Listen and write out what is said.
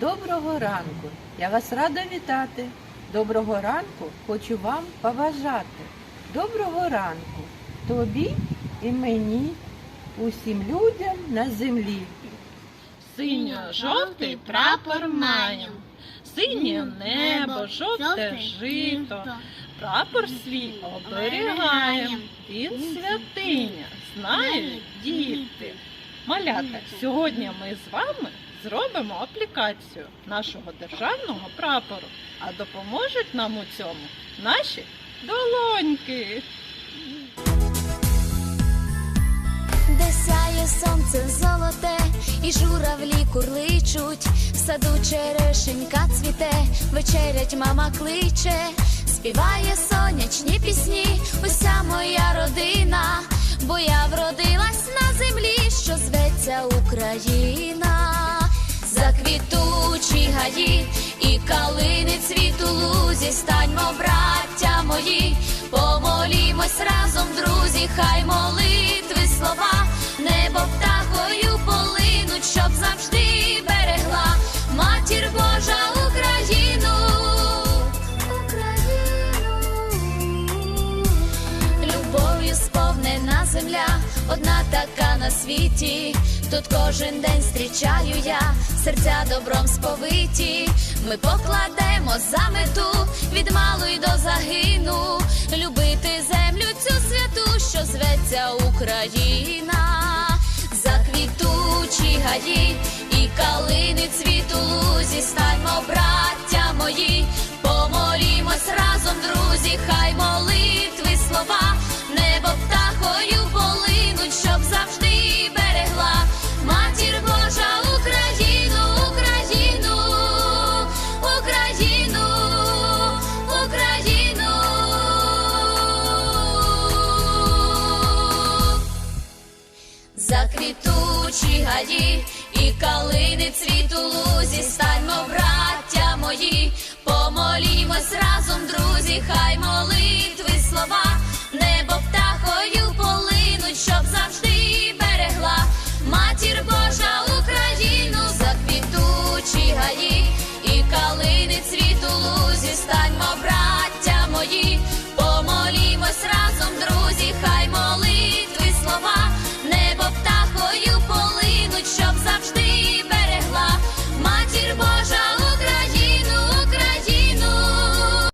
Доброго ранку! Я вас рада вітати. Доброго ранку хочу вам побажати. Доброго ранку тобі і мені, усім людям на землі. Синьо-жовтий прапор маєм, синє небо, жовте жито, прапор свій оберігаєм, він святиня, знають діти. Малята, сьогодні ми з вами зробимо аплікацію нашого державного прапору, а допоможуть нам у цьому наші долоньки. Де сяє сонце золоте, і журавлі курличуть, в саду черешенька цвіте, вечерять мама кличе, співає сонячні пісні, уся моя родина, бо я вродилась на землі, що зветься Україна, помолімось разом, друзі, хай молитви слова, небо птахою полинуть, щоб завжди берегла матір Божа Україну. Україну. Любов'ю сповнена земля, одна така на світі. Тут кожен день зустрічаю я, серця добром сповиті. Ми покладемо за мету від малої до загину, любити землю що зветься Україна, заквітучі гаї і калини Заквітучі гаї і калини цвіту лузі, станьмо, браття мої, помолімось разом, друзі, хай молитви слова,